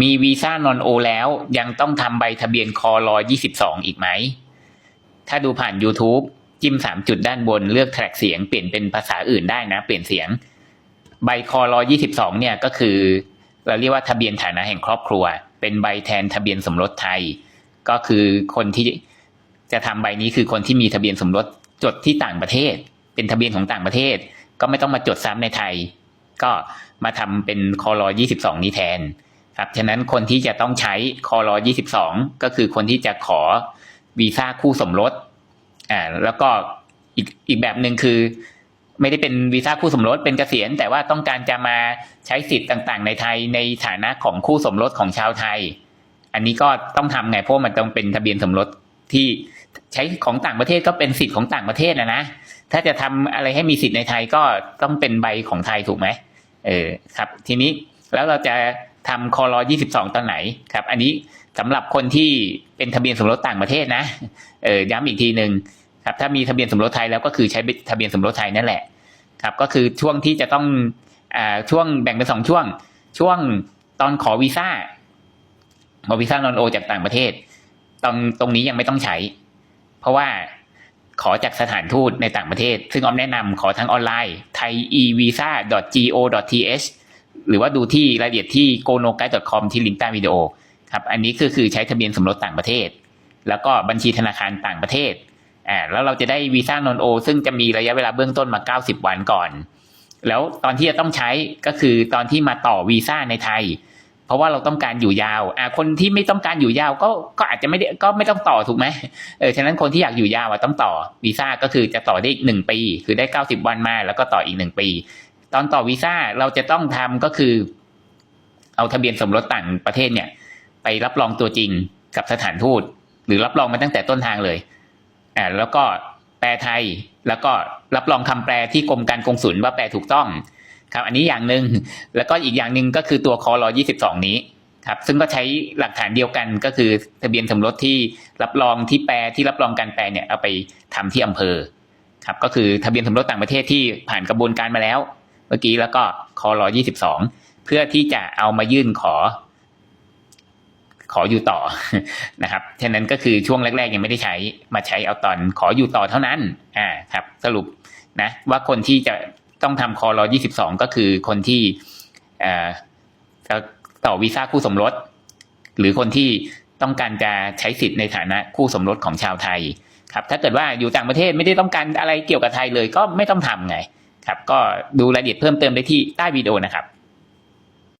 มีวีซ่านอนโอแล้วยังต้องทำใบทะเบียนคอรอ22 อีกไหม ถ้าดูผ่าน YouTube จิ้มสามจุดด้านบนเลือกแทร็กเสียงเปลี่ยนเป็นภาษาอื่นได้นะ เปลี่ยนเสียง ใบคอรอ22 เนี่ยก็คือ เราเรียกว่าทะเบียนฐานะแห่งครอบครัว เป็นใบแทนทะเบียนสมรสไทย ก็คือคนที่จะทำใบนี้คือคนที่มีทะเบียนสมรสจดที่ต่างประเทศ เป็นทะเบียนของต่างประเทศ ก็ไม่ต้องมาจดซ้ำในไทย ก็มาทำเป็นคอรอ22 นี้แทน ครับฉะนั้นคนที่จะต้องใช้คอรอ22 ก็คือคนที่จะขอวีซ่าคู่สมรสอ่าแล้วก็อีกอีกแบบหนึ่งคือ ไม่ได้เป็นวีซ่าคู่สมรสเป็นเกษียณ แต่ว่าต้องการจะมาใช้สิทธิ์ต่างๆ ในไทยในฐานะของคู่สมรสของชาวไทย อันนี้ก็ต้องทำไงเพราะมันต้องเป็นทะเบียนสมรสที่ใช้ของต่างประเทศก็เป็นสิทธิ์ของต่างประเทศนะนะถ้าจะทำอะไรให้มีสิทธิ์ในไทยก็ต้องเป็นใบของไทยถูกไหมเออครับ ทีนี้ แล้วเราจะทำคอรอ22 ตอนไหนครับ อันนี้สำหรับคนที่เป็นทะเบียนสมรสต่างประเทศนะเออย้ำอีกทีหนึ่งครับถ้ามีทะเบียนสมรสไทยแล้วก็คือใช้ทะเบียนสมรสไทยนั่นแหละครับก็คือช่วงที่จะต้องอ่าช่วงแบ่งเป็นสองช่วง ช่วงตอนขอวีซ่าขอวีซ่านอนโอจากต่างประเทศตรงตรงนี้ยังไม่ต้องใช้ เพราะว่าขอจากสถานทูตในต่างประเทศ ซึ่งออมแนะนำขอทั้งออนไลน์ thaivisa.go.th หรือว่าดูที่รายละเอียดที่ gonogai.com ที่ลิงก์ใต้วิดีโอครับอันนี้คือคือใช้ทะเบียนสมรสต่างประเทศ แล้วก็บัญชีธนาคารต่างประเทศอ่าแล้วเราจะได้วีซ่านอนโอซึ่งจะมีระยะเวลาเบื้องต้นมา 90 วันก่อน แล้วตอนที่จะต้องใช้ก็คือตอนที่มาต่อวีซ่าในไทย เพราะว่าเราต้องการอยู่ยาวอ่าคนที่ไม่ต้องการอยู่ยาวก็ก็อาจจะไม่ได้ก็ไม่ต้องต่อถูกไหมเออฉะนั้นคนที่อยากอยู่ยาวอะต้องต่อวีซ่าก็คือจะต่อได้อีกหนึ่งปี คือได้ 90 วันมาแล้วก็ต่ออีกหนึ่งปี ตอนต่อวีซ่าเราจะต้องทำก็คือ เอาทะเบียนสมรสต่างประเทศเนี่ย ไปรับรองตัวจริงกับสถานทูต หรือรับรองมาตั้งแต่ต้นทางเลยอ่าแล้วก็แปลไทยแล้วก็รับรองคำแปลที่กรมการกงสุลว่าแปลถูกต้อง ครับ อันนี้อย่างหนึ่งแล้วก็อีกอย่างหนึ่งก็คือตัวคอรอ22นี้ครับ ซึ่งก็ใช้หลักฐานเดียวกันก็คือทะเบียนสมรสที่รับรองที่แปลที่รับรองการแปลเนี่ยเอาไปทำที่อำเภอ ครับ ก็คือทะเบียนสมรสต่างประเทศที่ผ่านกระบวนการมาแล้ว มื่อกี้แล้วก็คอรอ22เพื่อที่จะเอามายื่นขอ ขออยู่ต่อนะครับฉะนั้นก็คือช่วงแรก ๆ ยังไม่ได้ใช้มาใช้เอาตอนขออยู่ต่อเท่านั้น อ่าครับ สรุปนะ ว่าคนที่จะต้องทำคอรอ22ก็คือคนที่เอ่อจะต่อวีซ่าคู่สมรส หรือคนที่ต้องการจะใช้สิทธิ์ในฐานะคู่สมรสของชาวไทย ครับ ถ้าเกิดว่าอยู่ต่างประเทศไม่ได้ต้องการอะไรเกี่ยวกับไทยเลยก็ไม่ต้องทำไง ครับก็ดูรายละเอียดเพิ่มเติมได้ที่ใต้วิดีโอนะครับ